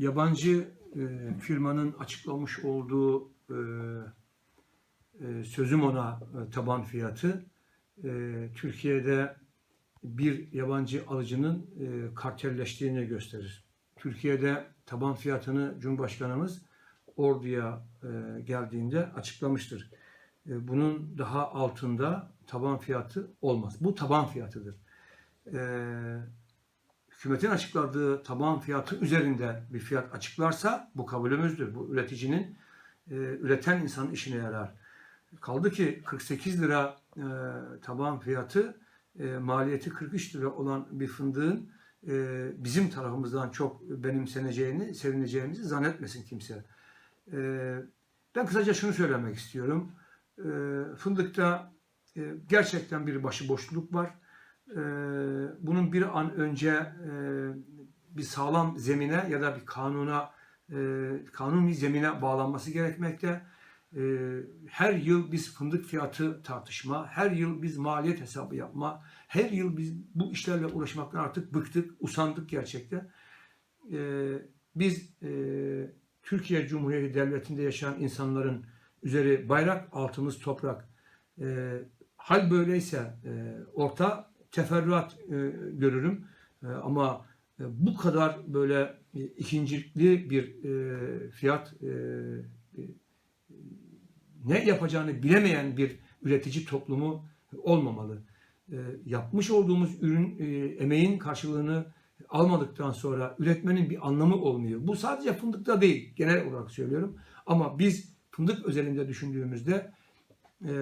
yabancı e, firmanın açıklamış olduğu e, e, sözüm ona e, taban fiyatı e, Türkiye'de bir yabancı alıcının e, kartelleştiğini gösterir. Türkiye'de taban fiyatını Cumhurbaşkanımız orduya e, geldiğinde açıklamıştır. E, bunun daha altında taban fiyatı olmaz. Bu taban fiyatıdır. E, hükümetin açıkladığı taban fiyatı üzerinde bir fiyat açıklarsa bu kabulümüzdür. Bu üreticinin, e, üreten insanın işine yarar. Kaldı ki 48 lira e, taban fiyatı e, maliyeti 43 lira olan bir fındığın e, bizim tarafımızdan çok benimseneceğini, sevineceğimizi zannetmesin kimse. E, ben kısaca şunu söylemek istiyorum. E, fındıkta e, gerçekten bir başıboşluk var. E, bunun bir an önce e, bir sağlam zemine ya da bir kanuna, e, kanuni zemine bağlanması gerekmekte. E, her yıl biz fındık fiyatı tartışma, her yıl biz maliyet hesabı yapma, her yıl biz bu işlerle uğraşmaktan artık bıktık, usandık gerçekten. E, biz e, Türkiye Cumhuriyeti Devleti'nde yaşayan insanların üzeri bayrak, altımız toprak. Hal böyleyse orta teferruat e, görürüm. E, ama e, bu kadar böyle e, ikincilikli bir e, fiyat e, e, ne yapacağını bilemeyen bir üretici toplumu olmamalı. E, yapmış olduğumuz ürün e, emeğin karşılığını almadıktan sonra üretmenin bir anlamı olmuyor. Bu sadece fındıkta değil, genel olarak söylüyorum. Ama biz fındık özelinde düşündüğümüzde e,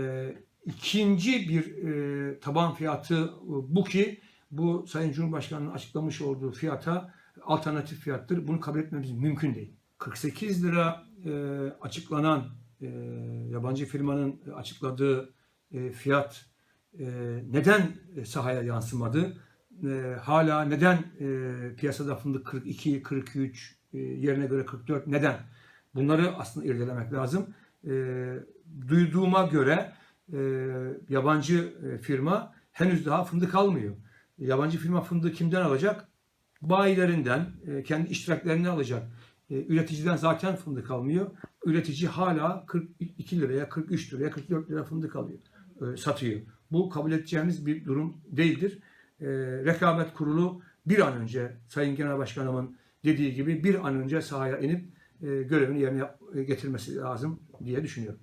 ikinci bir e, taban fiyatı bu ki bu Sayın Cumhurbaşkanı'nın açıklamış olduğu fiyata alternatif fiyattır. Bunu kabul etmemiz mümkün değil. 48 lira e, açıklanan e, yabancı firmanın açıkladığı e, fiyat e, neden sahaya yansımadı? E, hala neden e, piyasada fındık 42, 43 e, yerine göre 44 neden? Bunları aslında irdelemek lazım. E, duyduğuma göre e, yabancı firma henüz daha fındık almıyor. Yabancı firma fındığı kimden alacak? Bayilerinden, e, kendi iştiraklerinden alacak. E, üreticiden zaten fındık almıyor. Üretici hala 42 liraya, 43 liraya, 44 liraya fındık alıyor, e, satıyor. Bu kabul edeceğimiz bir durum değildir. E, rekabet kurulu bir an önce Sayın Genel Başkanımın dediği gibi bir an önce sahaya inip e, görevini yerine getirmesi lazım diye düşünüyorum.